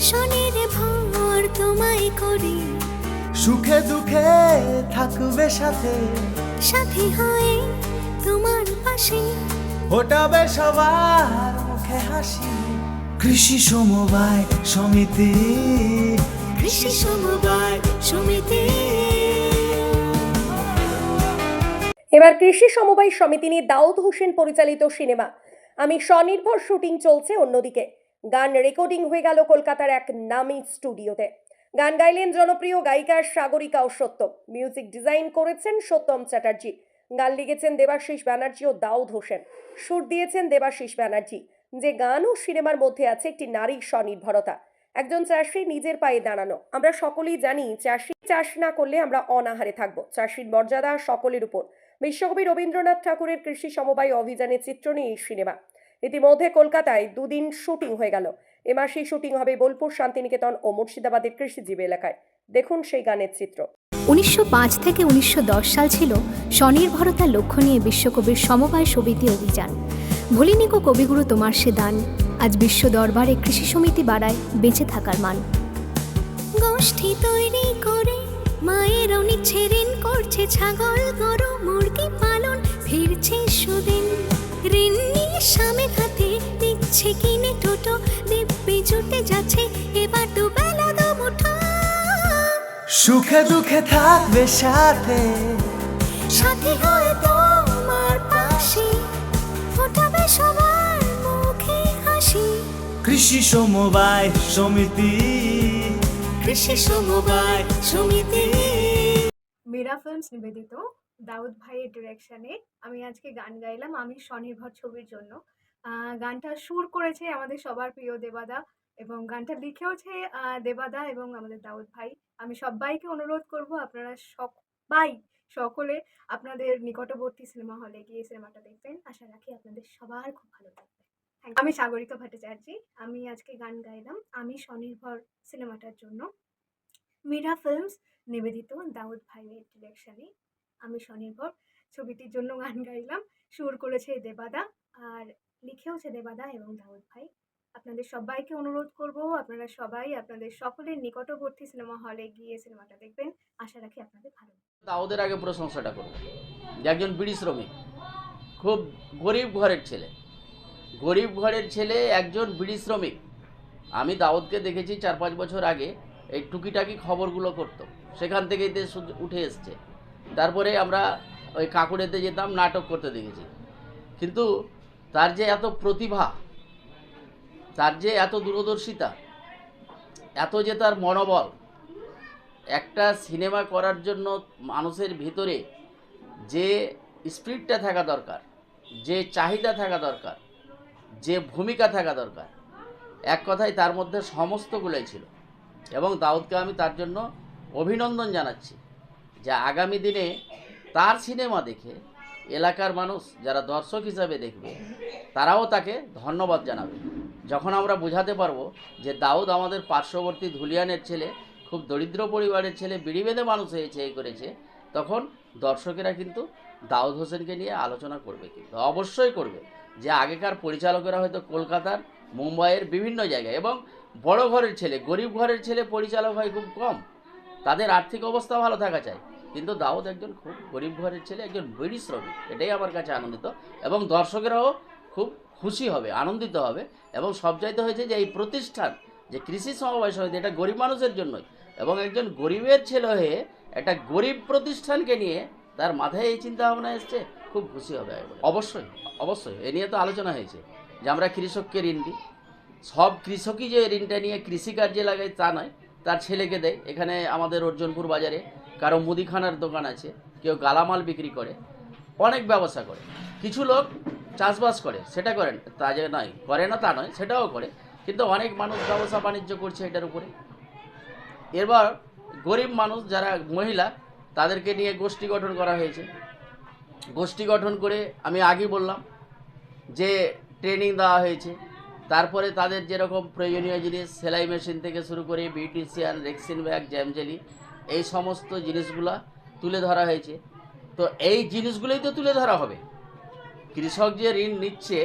শনির ভর তোমায় করি। সুখে দুঃখে থাকবে সাথে। সাথী হয়ে তোমার পাশে। ফোটাবে সবার মুখে হাসি। কৃষি সমবায় সমিতি। কৃষি সমবায় সমিতি। এবার কৃষি সমবায় সমিতি নিয়ে দাউদ হোসেন পরিচালিত সিনেমা। আমি স্বনির্ভর শুটিং চলছে অন্যদিকে। গান রেকর্ডিং হয়ে গেল কলকাতার এক নামী স্টুডিওতে। গান গাইলেন জনপ্রিয় গায়িকা সাগরিকা ও সত্যম। মিউজিক ডিজাইন করেছেন সত্যম চ্যাটার্জি। গান লিখেছেন দেবাশিস ব্যানার্জি ও দাউদ হোসেন। সুর দিয়েছেন দেবাশিস ব্যানার্জি। যে গান ও সিনেমার মধ্যে আছে একটি নারীর স্বনির্ভরতা। একজন চাষি নিজের পায়ে দাঁড়ানো। আমরা সকলেই জানি চাষি চাষ না করলে আমরা অনাহারে থাকব। চাষির মর্যাদা সকলের উপর। বিশ্বকবি রবীন্দ্রনাথ ঠাকুরের কৃষি সমবায় অভিযানের চিত্র নিয়ে এই সিনেমা। ইতিমধ্যে কলকাতায় দুদিন শুটিং হয়ে গেল। এ মাসেই শুটিং হবে বোলপুর শান্তিনিকেতন ও মুর্শিদাবাদের কৃষিজীবী এলাকায়। দেখুন সেই গানের চিত্র। উনিশশো থেকে উনিশশো সাল ছিল স্বনির্ভরতার লক্ষ্য নিয়ে বিশ্বকবির সমবায় সমিতি অভিযান। ভুলিনি কো কবিগুরু তোমার সে দান আজ বিশ্ব দরবারে কৃষি সমিতি বাড়ায় বেঁচে থাকার মান। গোষ্ঠী তৈরি করে মায়ের নিচ্ছে ঋণ করছে ছাগল গরু। যাচ্ছে এবার দু বেলা দু মুঠো সুখে দুঃখে থাকবে সাথে। সাথী হয়ে তোমার পাশে ফোটাবে সবার মুখে হাসি। কৃষি সমবায় সমিতি। কৃষি সমবায় সমিতি। মীরা ফিল্মস নিবেদিত দাউদ ভাইয়ের ডিরেকশনে আমি আজকে গান গাইলাম আমি স্বনির্ভর ছবির জন্য। আহ, গানটা সুর করেছে আমাদের সবার প্রিয় দেবাদা। এবং গানটা লিখেওছে দেবাদা এবং আমাদের দাউদ ভাই আমি সবাইকে অনুরোধ করব আপনারা সবাই সকলে আপনাদের নিকটবর্তী সিনেমা হলে গিয়ে সিনেমাটা দেখবেন। আশা রাখি আপনাদের সবার খুব ভালো লাগবে আমি সাগরিকা ভট্টাচার্য আমি আজকে গান গাইলাম। আমি স্বনির্ভর সিনেমাটার জন্য। মীরা ফিল্মস নিবেদিত দাউদ ভাইয়ের ডিরেকশনে আমি স্বনির্ভর ছবিটির জন্য গান গাইলাম। সুর করেছে দেবাদা আর লিখেওছে দেবাদা এবং দাউদ ভাই। আপনাদের সবাইকে অনুরোধ করব, আপনারা সবাই আপনাদের সকলের নিকটবর্তী সিনেমা হলে গিয়ে সিনেমাটা দেখবেন। আশা রাখি আপনাদের ভালো। দাউদের আগে প্রশংসাটা করব একজন বিড়ি শ্রমিক, খুব গরিব ঘরের ছেলে। গরিব ঘরের ছেলে একজন বিড়ি শ্রমিক। আমি দাউদকে দেখেছি চার পাঁচ বছর আগে, এই টুকিটাকি খবরগুলো করতো। সেখান থেকেই দেশ উঠ- এসছে। তারপরে আমরা ওই কাকুরেতে যেতাম, নাটক করতে দেখেছি। কিন্তু তার যে এত প্রতিভা তার যে এত দূরদর্শিতা, এত যে তার মনোবল, একটা সিনেমা করার জন্য মানুষের ভিতরে যে স্পিরিটটা থাকা দরকার, যে চাহিদা থাকা দরকার, যে ভূমিকা থাকা দরকার, এক কথায় তার মধ্যে সমস্তগুলোই ছিল। এবং দাউদকে আমি তার জন্য অভিনন্দন জানাচ্ছি যে আগামী দিনে তার সিনেমা দেখে এলাকার মানুষ, যারা দর্শক হিসাবে দেখবে, তারাও তাকে ধন্যবাদ জানাবে। যখন আমরা বোঝাতে পারব যে দাউদ আমাদের পার্শ্ববর্তী ধুলিয়ানের ছেলে, খুব দরিদ্র পরিবারের ছেলে, বিড়ি বেঁধে মানুষ হয়েছে, এই করেছে, তখন দর্শকেরা কিন্তু দাউদ হোসেনকে নিয়ে আলোচনা করবে কিন্তু। অবশ্যই করবে যে আগেকার পরিচালকেরা হয়তো কলকাতার, মুম্বাইয়ের বিভিন্ন জায়গায় এবং বড় ঘরের ছেলে, গরিব ঘরের ছেলে পরিচালক হয় খুব কম। তাদের আর্থিক অবস্থা ভালো থাকা চাই। কিন্তু দাউদ একজন খুব গরিব ঘরের ছেলে, একজন বিড়ি শ্রমিক, এটাই আমার কাছে আনন্দিত এবং দর্শকেরাও খুব খুশি হবে, আনন্দিত হবে এবং সবচাইতে হয়েছে যে এই প্রতিষ্ঠান, যে কৃষি সমবায় সমিতি, এটা গরিব মানুষের জন্যই এবং একজন গরিবের ছেলে হয়ে একটা গরিব প্রতিষ্ঠানকে নিয়ে তার মাথায় এই চিন্তা ভাবনা এসছে, খুব খুশি হবে অবশ্যই অবশ্যই, এ নিয়ে তো আলোচনা হয়েছে যে আমরা কৃষককে ঋণ দিই। সব কৃষকই যে ঋণটা নিয়ে কৃষিকার্যে লাগায় তা নয়, তার ছেলেকে দেয়। এখানে আমাদের অর্জনপুর বাজারে কারও মুদিখানার দোকান আছে, কেউ গালামাল বিক্রি করে অনেক ব্যবসা করে। কিছু লোক চাষবাস করে, সেটা করেন তা যে নয়, করে না তা নয়, সেটাও করে। কিন্তু অনেক মানুষ ব্যবসা বাণিজ্য করছে এটার উপরে। এবার গরিব মানুষ যারা মহিলা, তাদেরকে নিয়ে গোষ্ঠী গঠন করা হয়েছে। গোষ্ঠী গঠন করে আমি আগে বললাম যে ট্রেনিং দেওয়া হয়েছে। তারপরে তাদের যেরকম প্রয়োজনীয় জিনিস, সেলাই মেশিন থেকে শুরু করে বিউটিশিয়ান রেক্সিন ব্যাগ জ্যামজেলি এই সমস্ত জিনিসগুলা তুলে ধরা হয়েছে। তো এই জিনিসগুলোই তো তুলে ধরা হবে। কৃষক যে ঋণ নিচ্ছে,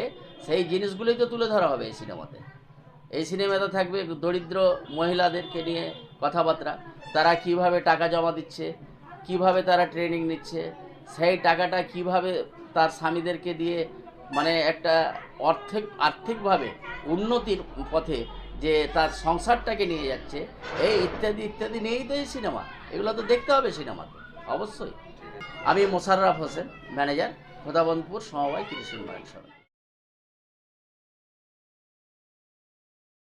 সেই জিনিসগুলোই তো তুলে ধরা হবে এই সিনেমাতে। এই সিনেমাতে থাকবে দরিদ্র মহিলাদেরকে নিয়ে কথাবার্তা। তারা কীভাবে টাকা জমা দিচ্ছে, কীভাবে তারা ট্রেনিং নিচ্ছে, সেই টাকাটা কীভাবে তার স্বামীদেরকে দিয়ে মানে একটা অর্থিক, আর্থিকভাবে উন্নতির পথে যে তার সংসারটাকে নিয়ে যাচ্ছে, এই ইত্যাদি ইত্যাদি নিয়েই তো এই সিনেমা। এগুলো তো দেখতে হবে সিনেমাতে, অবশ্যই। আমি মোশাররফ হোসেন ম্যানেজার খোদাবন্দপুর সমবায় কৃষি উন্নয়ন সমিতি